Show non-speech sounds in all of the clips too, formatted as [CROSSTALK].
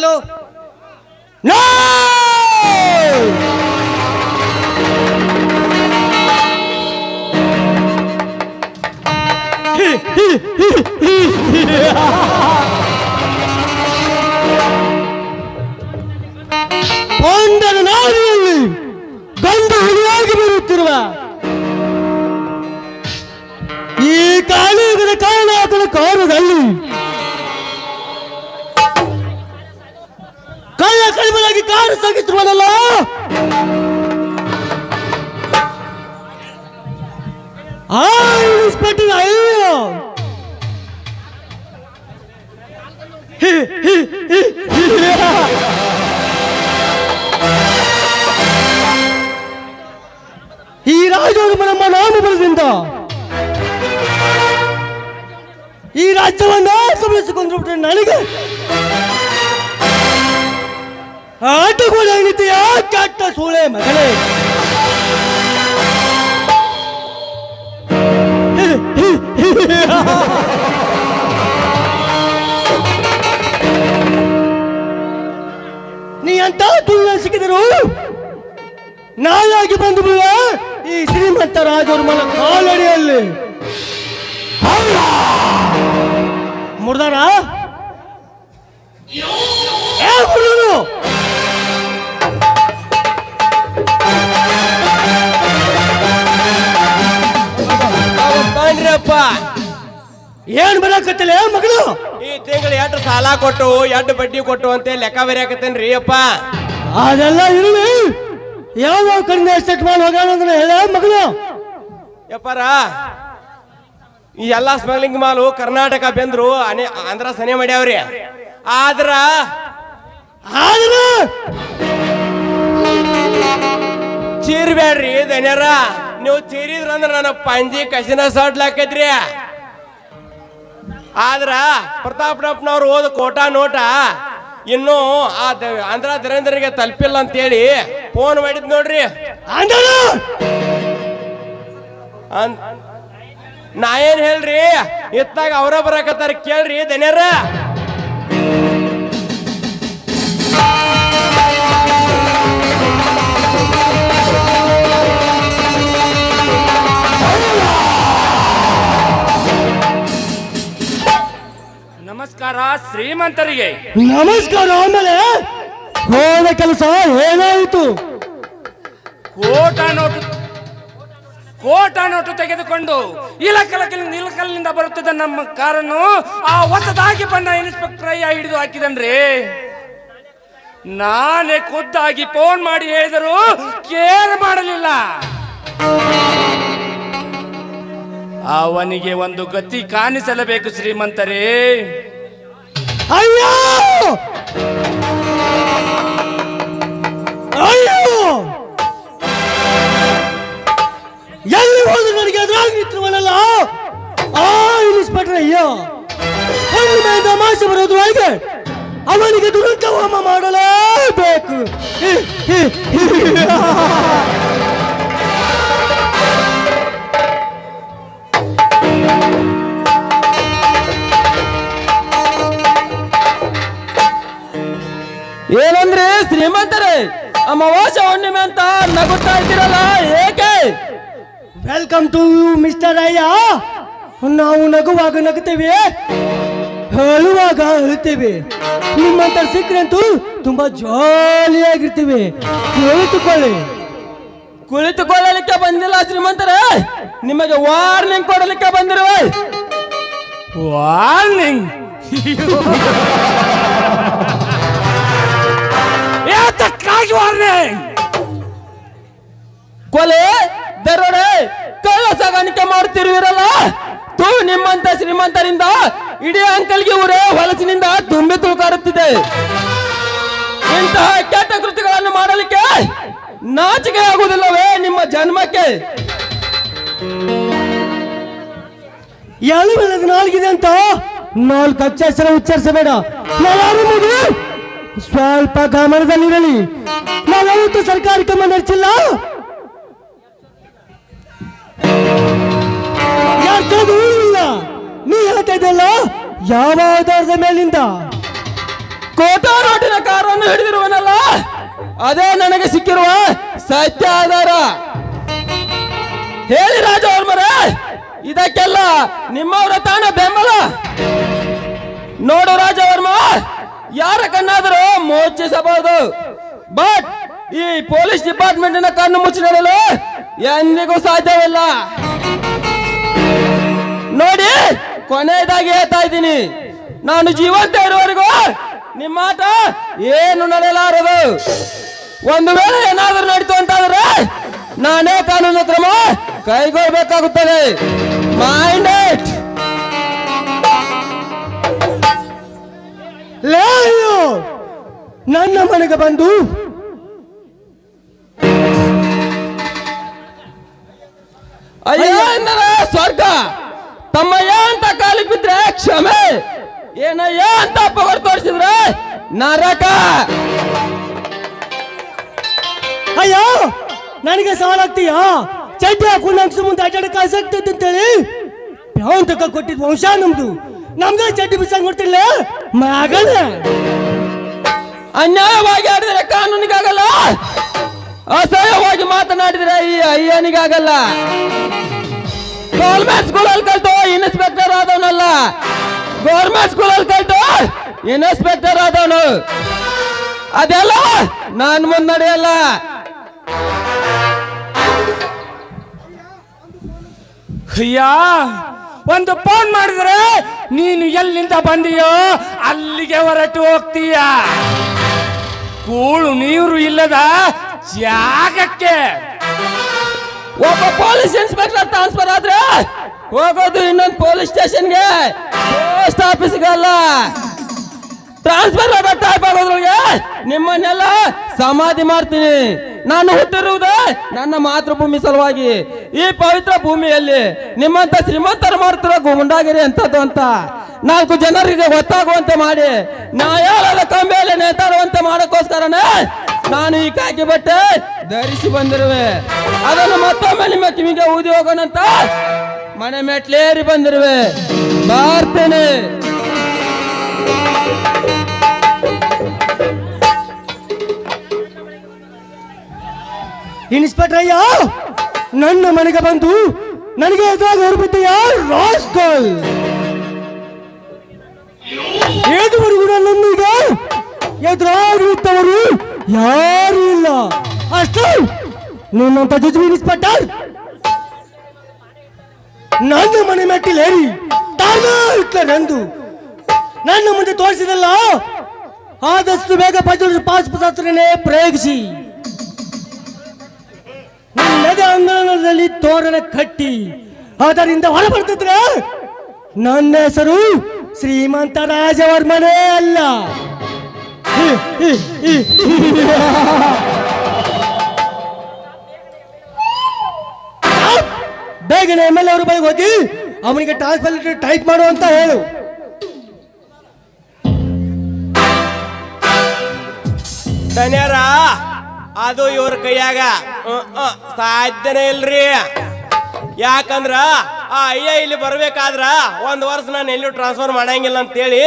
¡No! [LAUGHS] Car ಸಾಗಿಸುವನಲ್ಲ ಆ inspector ಅಯ್ಯೋ ಆಟಗಳ ನೀತಿಯ ಕೆಟ್ಟ ಸೂಳೆ ಮಗಳೇ. ನೀ ಅಂತ ತುಳ್ಳ ಸಿಕ್ಕಿದರು ನಾಯಾಗಿ ಬಂದು ಬಿಡುವ ಈ ಶ್ರೀಮಂತ ರಾಜವ್ರ ಮನ ಕಾಲಡಿಯಲ್ಲಿ. ಮುರ್ದಾರ? ಏ ಮುರ್ದರು ಕಾಣ್ರಪ್ಪ ಏನ್ ಬರಕತ್ತಲ್ಲ ಮಗಳು? ಈ ತಿಂಗಳು ಎಷ್ಟು ಸಾಲ ಕೊಟ್ಟು ಎಷ್ಟು ಬಡ್ಡಿ ಕೊಟ್ಟು ಅಂತ ಲೆಕ್ಕ ಬರೆಯಾಕತ್ತೇನ್ರಿ ಅಪ್ಪ? ಅದೆಲ್ಲ ಇರಲಿ. ಯಾವ ಕಡಿಮೆ ಸೆಟ್ ಮಾಡಿ ಹೋಗೋಣ ಅಂದ್ರೆ ಹೇಳ ಮಗಳು? ಯಪ್ಪಾರ ಈ ಎಲ್ಲಾ ಸ್ಮಗ್ಲಿಂಗ್ ಮಾಲು ಕರ್ನಾಟಕ ಬೆಂದ್ರು ಅನೆ ಆಂಧ್ರ ಸನೆ ಮಾಡ್ಯಾವ್ರಿ. ಆದ್ರ ಆದ್ರೆ? ಚೀರ್ಬೇಡ್ರಿ ದನ್ಯಾರ. ನೀವು ತೀರಿದ್ರ ಅಂದ್ರೆ ನನ್ನ ಪಂಜಿ ಕಸಿನ ಸಡ್ಲಾಕೈತ್ರಿ ಆದ್ರ ಪ್ರತಾಪ್ನಪ್ಪನವ್ರು ಓದ ಕೋಟಾ ನೋಟ ಇನ್ನು ಆ ಆಂಧ್ರ ಧರೇಂದ್ರಗೆ ತಲುಪಿಲ್ಲ ಅಂತೇಳಿ ಫೋನ್ ಮಾಡಿದ್ ನೋಡ್ರಿ. ನಾ ಏನ್ ಹೇಳ್ರಿ? ಇತ್ತಾಗ ಅವರ ಬರಾಕತ್ತಾರ ಕೇಳ್ರಿ ದನ್ಯಾರ. ನಮಸ್ಕಾರ ಶ್ರೀಮಂತರಿಗೆ. ನಮಸ್ಕಾರ ಆಮೇಲೆ ಹೋದ ಕೆಲಸ ಏನಾಯಿತು ಕೋಟ ನೋಟು ಕೋಟ ನೋಟು ತೆಗೆದುಕೊಂಡು ಇಲಕಲಕಲ್ ಇಲಕಲ್ಲಿಂದ ಬರುತ್ತಿದ್ದ ನಮ್ಮ ಕಾರನ್ನು ಆ ಹೊಸದಾಗಿ ಬಂದ ಇನ್ಸ್ಪೆಕ್ಟರ್ ಅಯ್ಯ ಹಿಡಿದು ಹಾಕಿದನ್ರಿ. ನಾನೇ ಖುದ್ದಾಗಿ ಫೋನ್ ಮಾಡಿ ಹೇಳಿದರು ಕೇರ್ ಮಾಡಲಿಲ್ಲ. ಅವನಿಗೆ ಒಂದು ಗತಿ ಕಾಣಿಸಲೇಬೇಕು ಶ್ರೀಮಂತರೇ. ಅಯ್ಯೋ! ಅಯ್ಯೋ! ಎಲ್ಲಿ ಹೋದ್ರು ನನಗೆ ಎದುರಾಗಿ ನಿಂತಿರುವನಲ್ಲ? ಆ ಇನ್ಸ್ಪೆಕ್ಟರ್ ಅಯ್ಯೋ! ಒಂದು ಮೇಲೆ ಮಾಸ ಬರೋದ್ರೊಳಗೆ ಅವನಿಗೆ ದುರಂತ ಹೋಮ ಮಾಡಲೇಬೇಕು ಶ್ರೀಮಂತರೇ ಅಮಾವಾಸ್ಯ ಹುಣ್ಣಿಮೆ ಅಂತ ನಗುತ್ತಾ ಇದ್ದೀರಲ್ಲ ಏಕೆ? ವೆಲ್ಕಮ್ ಟು ಯು ಮಿಸ್ಟರ್ ಅಯ್ಯ. ನಾವು ನಗುವಾಗ ನಗುತ್ತೇವೆ ಹೇಳುವಾಗ ಹೇಳ್ತೇವೆ ನಿಮ್ಮಂತ ಸಿಕ್ಕರಂತೂ ತುಂಬಾ ಜಾಲಿಯಾಗಿರ್ತೀವಿ. ಕುಳಿತುಕೊಳ್ಳಿ. ಕುಳಿತುಕೊಳ್ಳಲಿಕ್ಕೆ ಬಂದಿಲ್ಲ ಶ್ರೀಮಂತರ ನಿಮಗೆ ವಾರ್ನಿಂಗ್ ಕೊಡಲಿಕ್ಕೆ ಬಂದಿರುವ. ವಾರ್ನಿಂಗ್ [LAUGHS] ಯಾತಕ್ಕಾಗಿ ವಾರ್ನಿಂಗ್ ಕೊಲೆ ದರೋಡೆ ಕಳ್ಳ ಸಾಗಾಣಿಕೆ ಮಾಡುತ್ತಿರುವಿರಲ್ಲ ತೂ ನಿಮ್ಮಂತ ಶ್ರೀಮಂತರಿಂದ ಇಡೀ ಅಂಕಲ್ಗೆ ಊರೇ ಹೊಲಸಿನಿಂದ ತುಂಬಿ ತೂಕಾರುತ್ತಿದೆ ಇಂತಹ ಕೆಟ್ಟ ಕೃತಿಗಳನ್ನು ಮಾಡಲಿಕ್ಕೆ ನಾಚಿಕೆ ಆಗುವುದಿಲ್ಲವೇ ನಿಮ್ಮ ಜನ್ಮಕ್ಕೆ? ಎಳವೆಲ್ಲದ ನಾಲ್ಗಿದೆ ಅಂತ? ನಾಲ್ಕು ಅಕ್ಷರ ಉಚ್ಚರಿಸಬೇಡ. ಸ್ವಲ್ಪ ಗಮನದಲ್ಲಿರಲಿ ನಾವ್ಯಾವತ್ತೂ ಸರ್ಕಾರಿ ಕ್ರಮ ನಡೆಸಿಲ್ಲ. ನೀ ಹೇಳ್ತಾ ಇದ್ದಲ್ಲ ಯಾವ ಆಧಾರದ ಮೇಲಿಂದ? ಕೋಟಾ ನೋಟಿನ ಕಾರನ್ನು ಹಿಡಿದಿರುವನಲ್ಲ? ಅದೇ ನನಗೆ ಸಿಕ್ಕಿರುವ ಸತ್ಯ ಆಧಾರ. ಹೇಳಿ ರಾಜವರ್ಮರೇ, ಇದಕ್ಕೆಲ್ಲ ನಿಮ್ಮವರ ತಾಣ ಬೆಂಬಲ. ನೋಡು ರಾಜವರ್ಮ ಯಾರ ಕಣ್ಣಾದರೂ ಮೋಚಿಸಬಹುದು ಬಟ್ ಈ ಪೊಲೀಸ್ ಡಿಪಾರ್ಟ್ಮೆಂಟ್ ಕಣ್ಣು ಮುಚ್ಚಿ ನೋಡಲು ಎಂದಿಗೂ ಸಾಧ್ಯವಿಲ್ಲ. ನೋಡಿ, ಕೊನೆಯದಾಗಿ ಹೇಳ್ತಾ ಇದ್ದೀನಿ. ನಾನು ಜೀವಂತ ಇರುವವರೆಗೂ ನಿಮ್ಮ ಆಟ ಏನು ನಡೆಯಲಾರದು? ಒಂದು ವೇಳೆ ಏನಾದರೂ ನಡೀತು ಅಂತಾದ್ರೆ ನಾನೇ ಕಾನೂನು ಕ್ರಮ ಕೈಗೊಳ್ಳಬೇಕಾಗುತ್ತದೆ. ಮೈಂಡ್ ಇಟ್ ಲೇ ಅಯ್ಯೋ ನನ್ನ ಮನೆಗೆ ಬಂದು! ಅಯ್ಯೋ ಸ್ವರ್ಗ? ತಮ್ಮಯ್ಯ ಅಂತ ಕಾಲಿ ಬಿದ್ರೆ ಕ್ಷಮೆ? ಏನಯ್ಯ ಅಂತ ಪವರ್ ತೋರಿಸಿದ್ರೆ ನರಕ? ಅಯ್ಯೋ ನನಗೆ ಸವಾಲ್ ಆಗ್ತೀಯ? ಚಡ್ಡಿ ಹಾಕೊಂಡು ನಂಗೆ ಮುಂದೆ ಅಡ್ಡಾಡಕ್ಕೆ ಆಸಕ್ತಿ ಅಂತೇಳಿ ಯಾವ ತಕ ಕೊಟ್ಟಿದ್ ವಂಶ ನಮ್ದು. ನಮ್ದೇ ಚಡ್ಡಿ ಬಿಸಾಕ್ ಕೊಡ್ತಿಲ್ಲ ಅನ್ಯಾಯವಾಗಿ ಆಡಿದ್ರೆ ಕಾನೂನಿಗಾಗಲ್ಲ? ಅಸಹ್ಯವಾಗಿ ಮಾತನಾಡಿದ್ರೆ ಈ ಅಯ್ಯನಿಗಾಗಲ್ಲ? ಗೌರ್ಮೆಂಟ್ ಸ್ಕೂಲಲ್ಲಿ ಕಲ್ತು ಇನ್ಸ್ಪೆಕ್ಟರ್ ಆದವನಲ್ಲ? ಗೌರ್ಮೆಂಟ್ ಸ್ಕೂಲಲ್ಲಿ ಕಲ್ತು ಇನ್ಸ್ಪೆಕ್ಟರ್ ಆದವನು? ಅದೆಲ್ಲ ನಾನ್ ಮುಂದೆ ನಡೆಯಲ್ಲ ಅಯ್ಯ, ಒಂದು ಫೋನ್ ಮಾಡಿದ್ರೆ ನೀನು ಎಲ್ಲಿಂದ ಬಂದಿಯೋ ಅಲ್ಲಿಗೆ ಹೊರಟು ಹೋಗ್ತೀಯ. ಕೂಳು ನೀರು ಇಲ್ಲದ ಜಾಗಕ್ಕೆ. ಒಬ್ಬ ಪೊಲೀಸ್ ಇನ್ಸ್ಪೆಕ್ಟರ್ ಟ್ರಾನ್ಸ್ಫರ್ ಆದ್ರೆ ಹೋಗೋದು ಇನ್ನೊಂದು ಪೊಲೀಸ್ ಸ್ಟೇಷನ್ಗೆ. ಪೋಸ್ಟ್ ಆಫೀಸ್ಗಲ್ಲ. ಟ್ರಾನ್ಸ್ಫರ್ ಆಗೋ ಟೈಪ್ ಆಗೋದ್ರೊಳಗೆ ನಿಮ್ಮನ್ನೆಲ್ಲ ಸಮಾಧಿ ಮಾಡ್ತೀನಿ. ನಾನು ಹುಟ್ಟಿರುವುದೇ ನನ್ನ ಮಾತೃಭೂಮಿ ಸಲುವಾಗಿ. ಈ ಪವಿತ್ರ ಭೂಮಿಯಲ್ಲಿ ನಿಮ್ಮಂತ ಶ್ರೀಮಂತರು ಮಾಡ್ತಿರೋ ಗುಂಡಾಗಿರಿ ಅಂತದ್ದು ಅಂತ. ನಾಲ್ಕು ಜನರಿಗೆ ಗೊತ್ತಾಗುವಂತೆ ಮಾಡಿ, ನ್ಯಾಯಾಲಯದ ಕಂಬೆಯಲ್ಲಿ ನೇತಾಡುವಂತೆ ಮಾಡೋಕ್ಕೋಸ್ಕರನೇ ನಾನು ಈ ಕಾಕಿ ಬಟ್ಟೆ ಧರಿಸಿ ಬಂದಿರುವೆ. ಅದನ್ನು ಮತ್ತೊಮ್ಮೆ ನಿಮ್ಮ ಕಿವಿಗೆ ಊದಿ ಹೋಗೋಣಂತ ಮನೆ ಮೆಟ್ಲೇರಿ ಬಂದಿರುವೆ. ಬಾರ್ತೇನೆ. ಇನ್ಸ್ಪೆಕ್ಟರ್ ಅಯ್ಯ! ನನ್ನ ಮನೆಗೆ ಬಂದು ನನಗೆ ಎದುರಾಗಿ ಹೊರಬಿದ್ದೀಯ ರಾಸ್ಕಲ್! ಏದುವರೆಗೂ ನನ್ನೊಂದಿಗ ಎದುರಾಗಿರುತ್ತವರು ಯಾರು ಇಲ್ಲ. ಅಷ್ಟು! ನಿನ್ನಂತ ಜುಜು ಇನ್ಸ್ಪೆಕ್ಟರ್! ನನ್ನ ಮನೆ ಮೆಟ್ಟಿಲೇರಿ ಎಂದು ನನ್ನ ಮುಂದೆ ತೋರಿಸಿದಲ್ಲ? ಆದಷ್ಟು ಬೇಗ ಪಜಲ್ ಪಾಸ್ ಪುಸ್ತಕನೇ ಪ್ರಯೋಗಿಸಿ. ನನ್ನದೇ ಅಂಗಣದಲ್ಲಿ ತೋರಣ ಕಟ್ಟಿ. ಅದರಿಂದ ಹೊರ ಬರ್ತಿದ್ರ ನನ್ನ ಹೆಸರು ಶ್ರೀಮಂತ ರಾಜವರ್ಮನೇ ಅಲ್ಲ. ಬೇಗನೆ ಎಂ ಎಲ್ ಅವ್ರ ಬಳಿಗೆ ಹೋಗಿ ಅವನಿಗೆ ಟ್ರಾನ್ಸ್ಫರ್ ಟೈಪ್ ಮಾಡು ಅಂತ ಹೇಳು. ಧನ್ಯರ. ಅದು ಇವ್ರ ಕೈಯಾಗ. ಸಾಧ್ಯನೇ ಇಲ್ರಿ. ಯಾಕಂದ್ರ ಆ ಅಯ್ಯ ಇಲ್ಲಿ ಬರ್ಬೇಕಾದ್ರ ಒಂದ್ ವರ್ಷ ನಾನು ಎಲ್ಲೂ ಟ್ರಾನ್ಸ್ಫರ್ ಮಾಡಂಗಿಲ್ಲ ಅಂತೇಳಿ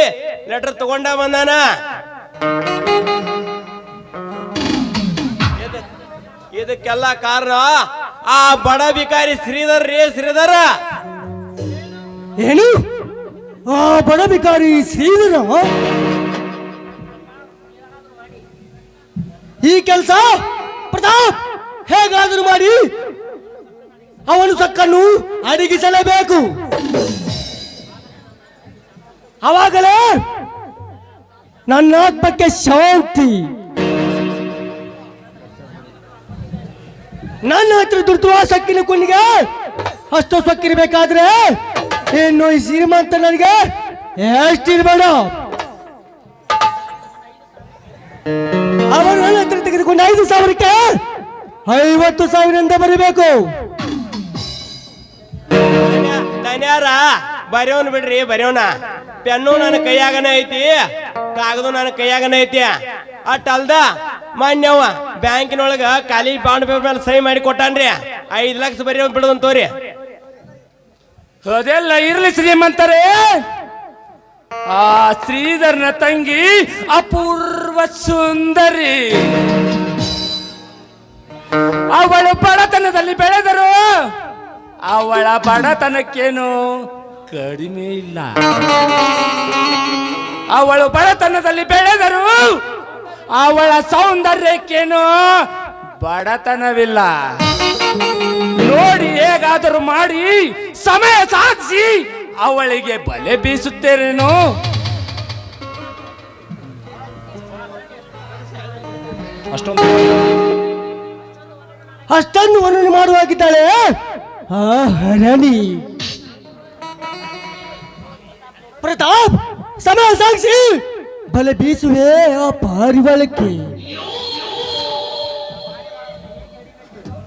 ಲೆಟರ್ ತಗೊಂಡ ಬಂದಾನ. ಇದ್- ಇದಕ್ಕೆಲ್ಲ ಕಾರಣ ಆ ಬಡ ಬಿಕಾರಿ ಶ್ರೀಧರ್ ರೀ ಶ್ರೀಧರ. ಏನು? ಆ ಬಡ ಬಿಕಾರಿ ಶ್ರೀಧರ? ಈ ಕೆಲಸ ಪ್ರತಾಪ್ ಹೇಗಾದರೂ ಮಾಡಿ ಅವನು ಸಕ್ಕನ್ನು ಅಡಗಿಸಲೇಬೇಕು. ಅವಾಗಲೇ ನನ್ನ ಆತ್ಮಕ್ಕೆ ಶಾಂತಿ. ನನ್ನ ಹತ್ರ ದುರ್ದುವ ಸಕ್ಕಿನ ಕುಣ್ಣಿಗೆ ಅಷ್ಟು ಸೊಕ್ಕಿರ್ಬೇಕಾದ್ರೆ ಇನ್ನು ಈ ಶ್ರೀಮಂತ ನನಗೆ ಎಷ್ಟಿರ್ಬೇಡ. ಹತ್ರ ತೆಗೆದುಕೊಂಡು ಐದು ಸಾವಿರಕ್ಕೆ ಐವತ್ತು ಸಾವಿರದಿಂದ ಬರೀಬೇಕು. ಧನ್ಯಾರ ಬರೆಯೋನ್ ಬಿಡ್ರಿ ಬರೆಯೋನ. ಪೆನ್ನು ನನ್ನ ಕೈಯಾಗನ ಐತಿ ಕಾಗದ ನನ್ನ ಕೈಯಾಗನ ಐತಿ. ಅಟ್ ಅಲ್ದ ಮಾನ್ಯವ ಬ್ಯಾಂಕಿನೊಳಗ ಖಾಲಿ ಬಾಂಡ್ ಪೇಪರ್ ಮೇಲೆ ಸಹಿ ಮಾಡಿ ಕೊಟ್ಟಾನ್ರಿ. ಐದು ಲಕ್ಷ ಬರೆಯೋನ್ ಬಿಡದಂತೋರಿ ಅದೆಲ್ಲ ಇರ್ಲಿ ಶ್ರೀಮಂತರೇ. ಆ ಶ್ರೀಧರ್ನ ತಂಗಿ ಅಪೂರ್ವ ಸುಂದರಿ. ಅವಳು ಬಡತನದಲ್ಲಿ ಬೆಳೆದರು ಅವಳ ಬಡತನಕ್ಕೇನು ಕಡಿಮೆ ಇಲ್ಲ. ಅವಳು ಬಡತನದಲ್ಲಿ ಬೆಳೆದರು ಅವಳ ಸೌಂದರ್ಯಕ್ಕೇನು ಬಡತನವಿಲ್ಲ. ನೋಡಿ ಹೇಗಾದರೂ ಮಾಡಿ, ಸಮಯ ಸಾಧಿಸಿ ಅವಳಿಗೆ ಬಲೆ ಬೀಸುತ್ತೇರೇನು? ಅಷ್ಟೊಂದು ಅಷ್ಟನ್ನು ವರ್ಣನೆ ಮಾಡುವಾಗಿದ್ದಾಳೆ? ಆ ಪ್ರತಾಪ್, ಸಮಯ ಸಾಕ್ಷಿ ಬಲೆ ಬೀಸುವೆ ಆ ಪಾರಿವಾಳಕ್ಕೆ.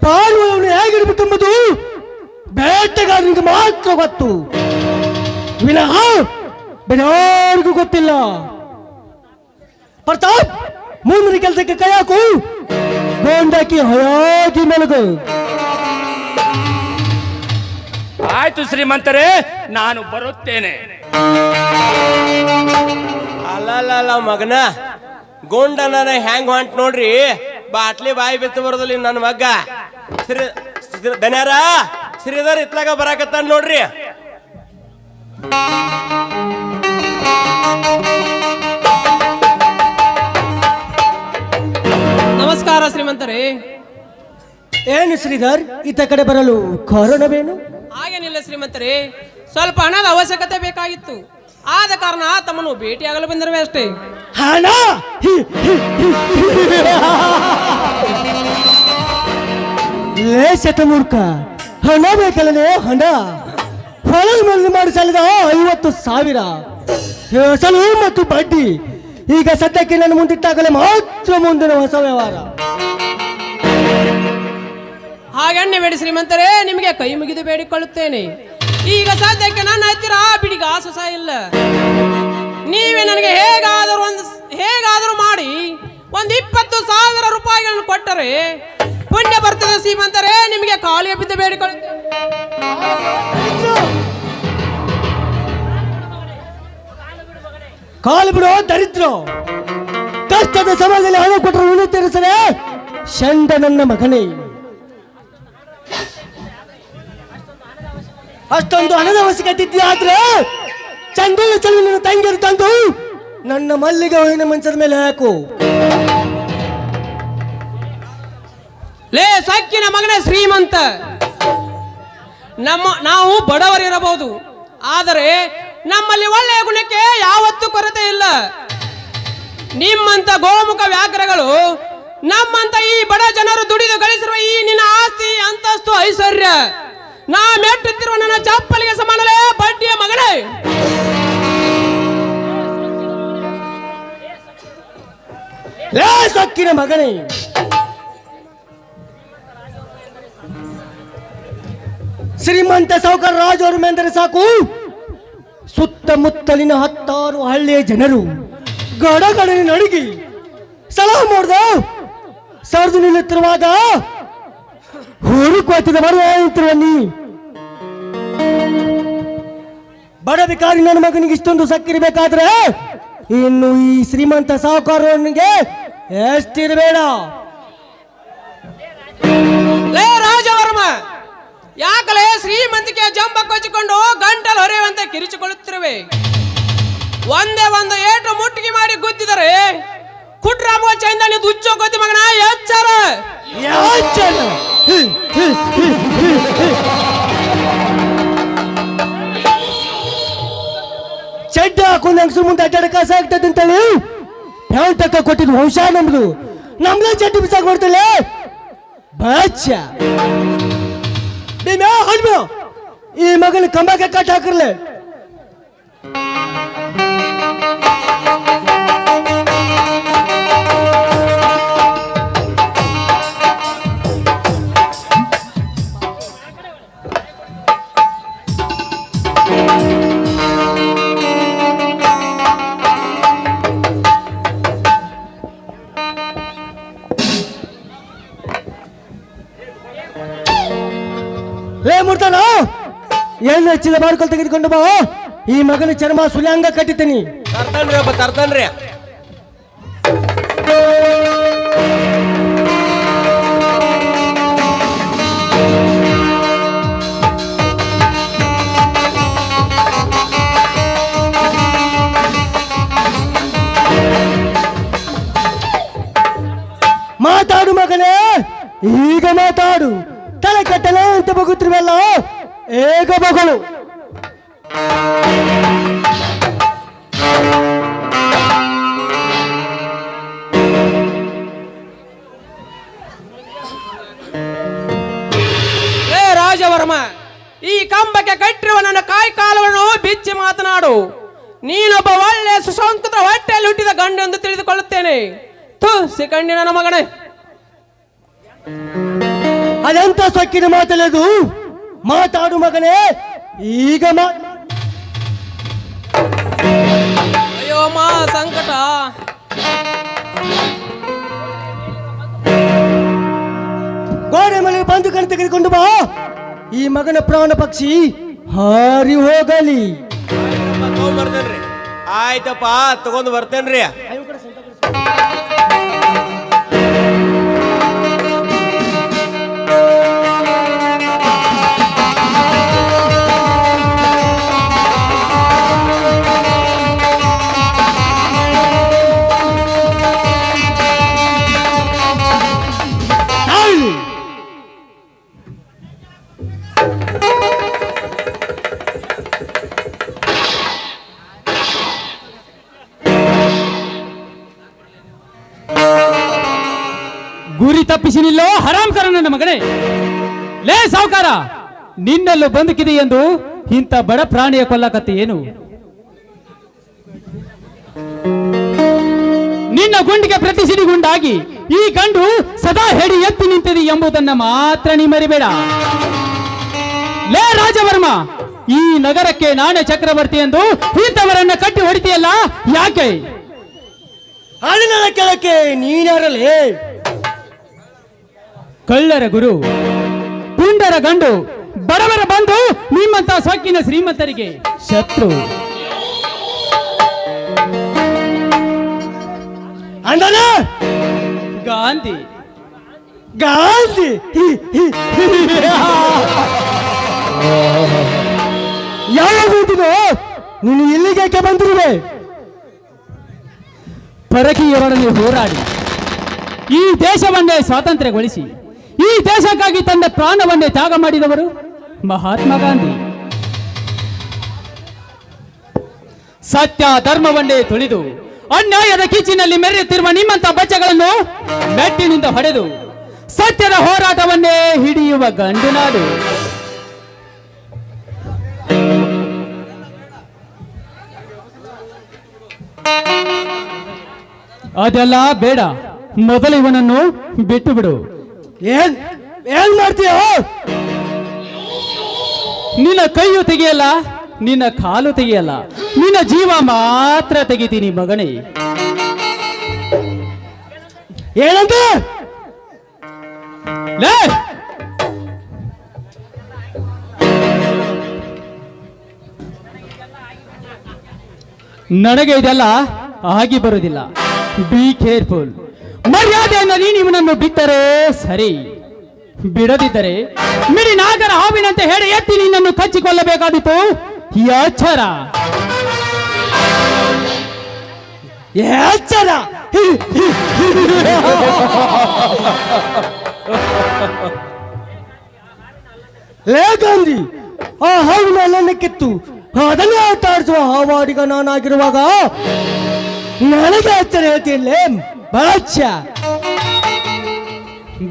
ಪಾರಿವಾಳವನ್ನು ಹೇಗಿಡಬೇಕೆಂಬುದು ಬೇಟೆಗಾರನಿಗೆ ಮಾತ್ರ ಗೊತ್ತು. ವಿನಃ ಬೇರೆಯಾರಿಗೂ ಗೊತ್ತಿಲ್ಲ. ಪ್ರತಾಪ್ ಮುಂದಿನ ಕೆಲಸಕ್ಕೆ ಕೈ ಹಾಕು. ಗೋಂಡಾಕಿ ಹಯಾಗಿ ಮಲಗು. ಆಯ್ತು ಶ್ರೀಮಂತರೇ ನಾನು ಬರುತ್ತೇನೆ. ಅಲ್ಲ ಮಗನ ಗೋಂಡ ನನ್ನ ಹ್ಯಾಂಗ್ ಹೊಂಟ್ ನೋಡ್ರಿ? ಬಾಟ್ಲಿ ಬಾಯಿ ಬಿತ್ತು ಬರೋದಿಲ್ಲ ನನ್ನ ಮಗ್ಗ. ಶ್ರೀ ಬೆನಾರ ಶ್ರೀಧರ್ ಇತ್ಲಾಗ ಬರಾಕತ್ತಾನ ನೋಡ್ರಿ. ನಮಸ್ಕಾರ ಶ್ರೀಮಂತರೇ ಏನು ಶ್ರೀಧರ್ ಈತ ಕಡೆ ಬರಲು ಕಾರಣವೇನು ಹಾಗೇನಿಲ್ಲ ಶ್ರೀಮಂತರೇ ಸ್ವಲ್ಪ ಹಣದ ಅವಶ್ಯಕತೆ ಬೇಕಾಗಿತ್ತು ಆದ ಕಾರಣ ತಮ್ಮನ್ನು ಭೇಟಿಯಾಗಲು ಬಂದಿರುವೆ ಅಷ್ಟೇ ಹಣ ಮೂರ್ಖ. ಲೇ ಶತಮೂರ್ಖ ಹಣ ಬೇಕಲ್ಲೇ ಹಣ ಹೊಲದ ಮೇಲೆ ಮಾಡಿ ಸಾಲದ ಐವತ್ತು ಸಾವಿರ. ಸಲ ಮತ್ತು ಬಡ್ಡಿ. ಈಗ ಸದ್ಯಕ್ಕೆ ನನ್ನ ಮುಂದಿಟ್ಟಾಗಲೇ ಮಾತ್ರ ಮುಂದಿನ ಹೊಸ ವ್ಯವಹಾರ. ಹಾಗೆಣ್ಣೆ ಬೇಡಿ ಶ್ರೀಮಂತರೇ, ನಿಮಗೆ ಕೈ ಮುಗಿದು ಬೇಡಿಕೊಳ್ಳುತ್ತೇನೆ. ಈಗ ಸದ್ಯಕ್ಕೆ ನನ್ನ ಹತ್ತಿರ ಬಿಡಿಗಾಸು ಸಹ ಇಲ್ಲ. ನೀವೇ ನನಗೆ ಹೇಗಾದರೂ ಒಂದು, ಹೇಗಾದರೂ ಮಾಡಿ ಒಂದು ಇಪ್ಪತ್ತು ಸಾವಿರ ರೂಪಾಯಿಗಳನ್ನು ಕೊಟ್ಟರೆ ಪುಣ್ಯ ಬರ್ತದೆ ಶ್ರೀಮಂತರೇ ನಿಮಗೆ ಕಾಲಿಗೆ ಬಿದ್ದು ಬೇಡಿಕೊಳ್ಳುತ್ತೆ ಕಾಲು ಬಿಡೋ, ದರಿದ್ರು. ಕಷ್ಟದ ಸಮಯದಲ್ಲಿ ಹಣ ಕೊಟ್ಟರು ಋಣ ತೀರಿಸದೆ ಶಂಡ ನನ್ನ ಮಗನೇ. ಅಷ್ಟೊಂದು ಹಣದ ಅವಶ್ಯಕತೆ ಇದ್ದಿ ಆದ್ರೆ? ಚಂದೂಲ ತಂಗಿರು ತಂದು, ನನ್ನ ಮಲ್ಲಿಗೆ ಹೂವಿನ ಮಂಚದ ಮೇಲೆ ಹಾಕು. ಲೇ ಸಕ್ಕಿನ ಮಗನೇ ಶ್ರೀಮಂತ. ನಮ್ಮ ನಾವು ಬಡವರಿರಬಹುದು. ಆದರೆ ನಮ್ಮಲ್ಲಿ ಒಳ್ಳೆಯ ಗುಣಕ್ಕೆ ಯಾವತ್ತೂ ಕೊರತೆ ಇಲ್ಲ. ನಿಮ್ಮಂತ ಗೋಮುಖ ವ್ಯಾಘ್ರಗಳು, ನಮ್ಮಂತ ಈ ಬಡ ಜನರು ದುಡಿದು ಗಳಿಸಿರುವ ಈ ನಿನ್ನ ಆಸ್ತಿ, ಅಂತಸ್ತು, ಐಶ್ವರ್ಯ. ನಾ ಮೆಟ್ಟುತ್ತಿರುವ ನನ್ನ ಚಪ್ಪಲಿಗೆ ಸಮಾನಲೇ ಬಡ್ಡಿಯ ಮಗಳೇ ಲೇ ಸಕ್ಕಿನ ಮಗನೇ. ಶ್ರೀಮಂತ ಸಾವುಕಾರ ರಾಜ್ ಅವರು ಸಾಕು. ಸುತ್ತಮುತ್ತಲಿನ ಹತ್ತಾರು ಹಳ್ಳಿಯ ಜನರು ಗಡಗಡನೆ ನಡುಗಿ ಸಲಹ ಮಾಡ್ದ. ಸರ್ದು ನಿಲ್ಲುತ್ತಿರುವಾಗ ಹುಡುಕುತ್ತಿದ ಬರುವ ನೀ. ನನ್ನ ಮಗನಿಗೆ ಇಷ್ಟೊಂದು ಸಕ್ಕಿರಿ ಬೇಕಾದ್ರೆ ಇನ್ನು ಈ ಶ್ರೀಮಂತ ಸಾಹುಕಾರನಿಗೆ ಎಷ್ಟಿರಬೇಡ ರಾಜವರ್ಮ! ಯಾಕಲೇ ಶ್ರೀಮಂತಿಕೆ ಜಂಬ ಕೊಚ್ಚಿಕೊಂಡು ಗಂಟಲು ಹೊರೆಯುವಂತೆ ಕಿರಿಚಿಕೊಳ್ಳುತ್ತಿರುವೆ. ಒಂದೇ ಒಂದು ಏಟು ಮುಟ್ಟಿಗೆ ಮಾಡಿ ಗುದ್ದಿದರೆ ಕುಟ್ರಾಮ ಚೈಂದನಿ ದುಚ್ಚೋ ಗೊತ್ತಿ ಮಗನ ಎಚ್ಚರ. ಚಡ್ಡ ಹಾಕೊಂಡು ಹೆಂಗಸು ಮುಂದೆ ಅಡ್ಡಾಡ ಕಸ ಆಗ್ತದೆ ಅಂತೇಳಿ ಪ್ಯಾಂಟ್ ತಕ್ಕ ಕೊಟ್ಟಿದ್ದು ವಂಶ ನಮ್ದು. ನಮ್ದೇ ಚಡ್ಡಿ ಬಿಸಾಕ್ ಮಾಡ್ತಿಲ್ಲ ಬಾಚ ನೀನ್ ಹಣ್ಮು ಈ ಮಗನ ಕಂಬಕ್ಕೆ ಕಟ್ ಹಾಕಿರ್ಲೆ. ಲೇ ಮುಡ್ತಾನ ಎಣ್ಣೆ ಹಚ್ಚಿದ ಬಾರ್ಕೊಲ್ ತೆಗೆದುಕೊಂಡು ಬಾ ಈ ಮಗನ ಚರ್ಮ ಸುಲ್ಯಾಂಗ ಕಟ್ಟಿತೀನಿ. ತರ್ತಾನ್ರಿ ಒಬ್ಬ ತರ್ತಾನ್ರಿ. ಮಾತಾಡು ಮಗನೇ ಈಗ ಮಾತಾಡು. ತಲೆ ಕೆಟ್ಟಲೆ ಅಂತ ಬಗುತ್ತಿರುವೆಲ್ಲ? ಏಗ ಬಗಳು. ಏ ರಾಜವರ್ಮ, ಈ ಕಂಬಕ್ಕೆ ಕಟ್ಟಿರುವ ನನ್ನ ಕಾಯಿ ಬಿಚ್ಚಿ ಮಾತನಾಡು. ನೀನೊಬ್ಬ ಒಳ್ಳೆ ಸುಸಂಸ್ಕೃತ ಹೊಟ್ಟೆಯಲ್ಲಿ ಹುಟ್ಟಿದ ಗಂಡು ಎಂದು ತಿಳಿದುಕೊಳ್ಳುತ್ತೇನೆ. ಥು ಸಿಕಂಡಿ ನನ್ನ ಮಗನೇ. ಅದೆಂತ ಸೊಕ್ಕಿನ ಮಾತಲ್ಲದು? ಮಾತಾಡು ಮಗನೇ. ಈಗ ಮಾ ಅಯ್ಯೋ ಮಾ ಸಂಕಟ. ಗೋಡೆ ಮೇಲೆ ಬಂದು ಕಣ್ ತೆಗೆದುಕೊಂಡು ಬಾ. ಈ ಮಗನ ಪ್ರಾಣ ಪಕ್ಷಿ ಹಾರಿ ಹೋಗಲಿ. ಆಯ್ತಪ್ಪ ತಗೊಂಡು ಬರ್ತೇನ್ರಿ. ಗುರಿ ತಪ್ಪಿಸಿ ನಿಲ್ಲೋ ಹರಾಮ್ಕರ ನನ್ನ ಮಗನೇ. ಲೇ ಸಾವುಕಾರ, ನಿನ್ನಲ್ಲೂ ಬಂದುಕಿದೆ ಎಂದು ಇಂಥ ಬಡ ಪ್ರಾಣಿಯ ಕೊಲ್ಲಕತ್ತೆ ಏನು? ನಿನ್ನ ಗುಂಡಿಗೆ ಪ್ರತಿ ಸಿಡಿಗುಂಡಾಗಿ ಈ ಗಂಡು ಸದಾ ಹೆಡಿ ಎತ್ತಿ ನಿಂತಿದೆ ಎಂಬುದನ್ನ ಮಾತ್ರ ನೀ ಮರಿಬೇಡ. ಲೇ ರಾಜವರ್ಮ, ಈ ನಗರಕ್ಕೆ ನಾನೇ ಚಕ್ರವರ್ತಿ ಎಂದು ಇಂಥವರನ್ನ ಕಟ್ಟಿ ಹೊಡಿತೀಯಲ್ಲ, ಯಾಕೆ? ಹಾಲಿನ ಕೆಳಕ್ಕೆ ನೀನ್ಯಾರಲೇ ಕಳ್ಳರ ಗುರು ಪುಂಡರ ಗಂಡು ಬಡವರ ಬಂದು ನಿಮ್ಮಂತ ಸೊಕ್ಕಿನ ಶ್ರೀಮಂತರಿಗೆ ಶತ್ರು. ಅಂದನ ಗಾಂಧಿ. ಗಾಂಧಿ. ಯಾವ ನೀನು ಇಲ್ಲಿಗೆ ಬಂದಿರುವೆ? ಪರಕೀಯವರನ್ನು ಹೋರಾಡಿ ಈ ದೇಶವನ್ನೇ ಸ್ವಾತಂತ್ರ್ಯಗೊಳಿಸಿ ಈ ದೇಶಕ್ಕಾಗಿ ತನ್ನ ಪ್ರಾಣವನ್ನೇ ತ್ಯಾಗ ಮಾಡಿದವರು ಮಹಾತ್ಮ ಗಾಂಧಿ. ಸತ್ಯ ಧರ್ಮವನ್ನೇ ತುಳಿದು, ಅನ್ಯಾಯದ ಕಿಚಿನಲ್ಲಿ ಮೆರೆಯುತ್ತಿರುವ ನಿಮ್ಮಂತ ಬಚ್ಚಗಳನ್ನು ಮೆಟ್ಟಿನಿಂದ ಹೊಡೆದು, ಸತ್ಯದ ಹೋರಾಟವನ್ನೇ ಹಿಡಿಯುವ ಗಂಡು ನಾಡು. ಅದೆಲ್ಲ ಬೇಡ, ಮೊದಲು ಇವನನ್ನು ಬಿಟ್ಟು ಬಿಡು. ಏನ್? ಏನ್ ಮಾಡ್ತೀಯ? ನಿನ್ನ ಕೈಯು ತೆಗೆಯಲ್ಲ, ನಿನ್ನ ಕಾಲು ತೆಗೆಯಲ್ಲ, ನಿನ್ನ ಜೀವ ಮಾತ್ರ ತೆಗಿತೀನಿ ಮಗನೇ. ಏನಂತ? ನನಗೆ ಇದೆಲ್ಲ ಆಗಿ ಬರುವುದಿಲ್ಲ. ಬಿ ಕೇರ್ಫುಲ್ ಮರ್ಯಾದೆಯನ್ನು ನೀನು ಇವನನ್ನು ಬಿಟ್ಟರೆ ಸರಿ. ಬಿಡದಿದ್ದರೆ ಮಿಡಿ ನಾಗರ ಹಾವಿನಂತೆ ಹೇಳಿ ಎತ್ತಿ ನಿನ್ನನ್ನು ಕಚ್ಚಿಕೊಳ್ಳಬೇಕಾದಿತ್ತು ಎಚ್ಚರ ಎಚ್ಚರ. ಲೇ ಗಾಂಧಿ, ಆ ಹಾವಿನ ಕಿತ್ತು. ಅದನ್ನೇ ಆಟಾಡಿಸುವ ಹಾವಾಡಿಗ ನಾನಾಗಿರುವಾಗ ನನಗೆ ಎಚ್ಚರ ಹೇಳ್ತಿರ್ಲೇ ಬಚ್ಚ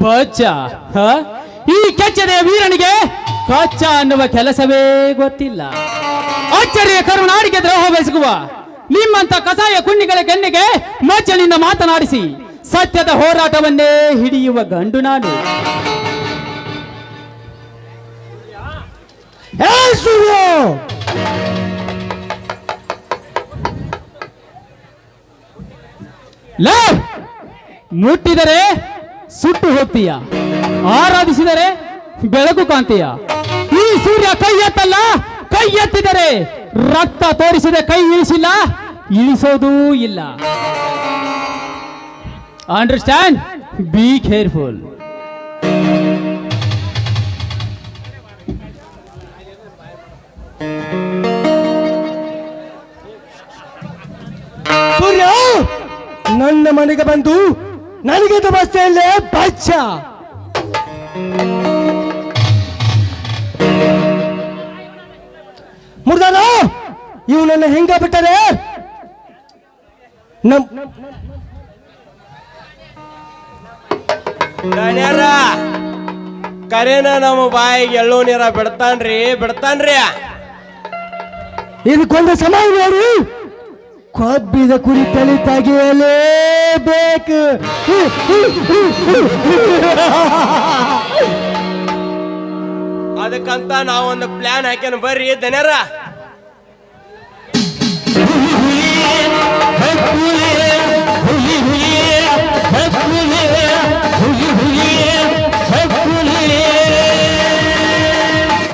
ಬಚ್ಚ? ಈ ಕೆಚ್ಚನೆಯ ವೀರನಿಗೆ ಕಚ್ಚ ಅನ್ನುವ ಕೆಲಸವೇ ಗೊತ್ತಿಲ್ಲ. ಅಚ್ಚರಿಯ ಕರುನಾಡಿಗೆ ದ್ರೋಹ ಬೆಸಗುವ. ನಿಮ್ಮಂತ ಕಸಾಯ ಕುಣ್ಣಿಗಳ ಕೆನ್ನೆಗೆ ಮಚ್ಚನಿಂದ ಮಾತನಾಡಿಸಿ, ಸತ್ಯದ ಹೋರಾಟವನ್ನೇ ಹಿಡಿಯುವ ಗಂಡು ನಾನು. ಹೇ ಸೂರ್ಯ ಲೇ! ಮುಟ್ಟಿದರೆ ಸುಟ್ಟು ಹೋಗ್ತೀಯ ಆರಾಧಿಸಿದರೆ ಬೆಳಕು ಕಾಂತೀಯ. ಈ ಸೂರ್ಯ ಕೈ ಎತ್ತಲ್ಲ, ಕೈ ಎತ್ತಿದರೆ ರಕ್ತ ತೋರಿಸಿದ ಕೈ ಇಳಿಸಿಲ್ಲ, ಇಳಿಸೋದೂ ಇಲ್ಲ. ಅಂಡರ್ಸ್ಟ್ಯಾಂಡ್ ಬಿ ಕೇರ್ಫುಲ್ ಸೂರ್ಯ, ನನ್ನ ಮನೆಗೆ ಬಂದು ನನಗೆ ತಮಸ್ತೆಯಲ್ಲೇ ಬಚ್ಚ. ಮುರ್ದಾನ ಇವನನ್ನ ಹೆಂಗ ಬಿಟ್ಟರೆ ನಮ್ ನಾನ್ಯಾರ ಕರೇನ ನಮ್ಮ ಬಾಯಿಗೆ ಎಳ್ಳು ನೀರ ಬಿಡ್ತಾನ್ರಿ ಬಿಡ್ತಾನ್ರಿ. ಇದಕ್ಕೊಂದು ಸಮಯ ನೋಡಿ ಕೊಬ್ಬಿದ ಕುರಿ ತಲೆ ತೆಗೆಯಲೇಬೇಕು. ಅದಕ್ಕಂತ ನಾವೊಂದು ಪ್ಲಾನ್ ಹಾಕ್ಯಾನ. ಬರ್ರಿ ದನ್ಯರ.